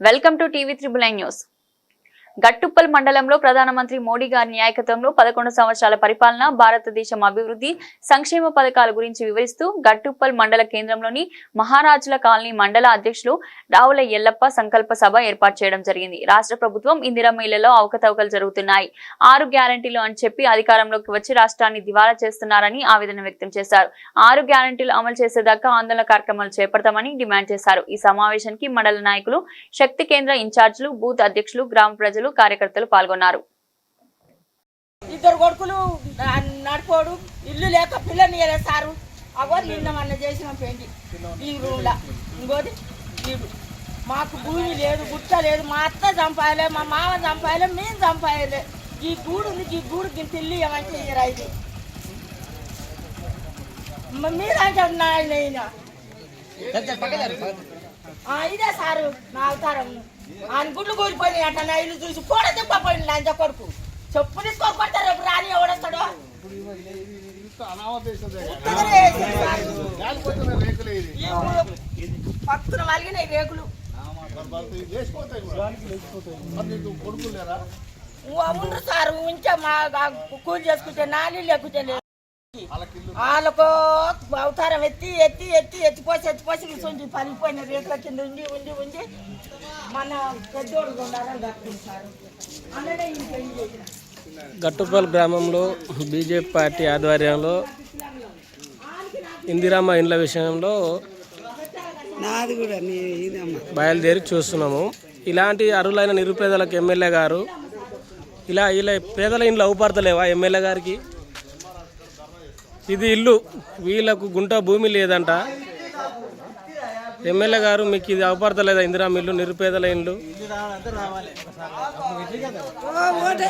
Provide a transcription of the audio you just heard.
welcome to TV triple nine news Gattuppal మండలంలో ప్రధానమంత్రి మోడీ గారి నాయకత్వంలో పదకొండు సంవత్సరాల పరిపాలన భారతదేశం అభివృద్ధి సంక్షేమ పథకాల గురించి వివరిస్తూ గట్టుప్పల్ మండల కేంద్రంలోని మహారాజుల కాలనీ మండల అధ్యక్షులు రావుల ఎల్లప్ప సంకల్ప సభ ఏర్పాటు చేయడం జరిగింది. రాష్ట్ర ప్రభుత్వం ఇందిరమ్మ ఇళ్ళలో అవకతవకలు జరుగుతున్నాయి. ఆరు గ్యారంటీలు అని చెప్పి అధికారంలోకి వచ్చి రాష్ట్రాన్ని దివాలా చేస్తున్నారని ఆవేదన వ్యక్తం చేశారు. ఆరు గ్యారంటీలు అమలు చేసేదాకా ఆందోళన కార్యక్రమాలు చేపడతామని డిమాండ్ చేశారు. ఈ సమావేశానికి మండల నాయకులు శక్తి కేంద్ర ఇన్ఛార్జీలు బూత్ అధ్యక్షులు గ్రామ ప్రజలు కార్యకర్తలు పాల్గొన్నారు. ఇద్దరు కొడుకులు నా- నడిపోడు ఇల్లు లేక పిల్లని సారు? అగో నిన్న మొన్న చేసిన పెండి. ఈ రూమ్లో. ఇంకోటి మాకు భూమి లేదు గుట్ట లేదు మా అత్త చంపాయలే మా మామ చంపాయలే మేము చంపాయలే ఈ గూడు ఉంది ఈ గూడు గింత ఇల్లు ఏమంటే ఇది మ- మీరంటే నాయన ఆ, ఇదే సారు నా అవతారం. ఆయన గుడ్లు కూలిపోయినాయి అంట నా ఇల్లు చూసి పోడ తిప్పపోయింది లంచ కొడుకు. చెప్పు తీసుకొని కొడతారు రేపు రాని ఎవడొస్తాడో పక్కన మలిగినాయి రేకులు. ఉండ్రు సారు ఉంచే మా కూలి చేసుకుంటే నాని లేకుంటే వాళ్ళకు అవతారం ఎత్తి ఎత్తి ఎత్తి ఎత్తిపోసి ఎత్తిపోసి కూర్చొని పలిపోయిన రేట్ల కింద ఉండి ఉండి ఉండి మన పెద్దోడు ఉండాలని గట్టుపల్ గ్రామంలో బీజేపీ పార్టీ ఆధ్వర్యంలో ఇందిరామ్మ ఇండ్ల విషయంలో నాది కూడా బయలుదేరి చూస్తున్నాము. ఇలాంటి అరులైన నిరుపేదలకు ఎమ్మెల్యే గారు ఇలా ఇలా పేదల ఇండ్లు అవుపడతలేవా ఎమ్మెల్యే గారికి? ఇది ఇల్లు. వీళ్ళకు గుంట భూమి లేదంట. ఎమ్మెల్యే గారు మీకు ఇది అవపడతలేదా ఇందిరా ఇల్లు నిరుపేదల ఇండ్లు? ఓ ఓటు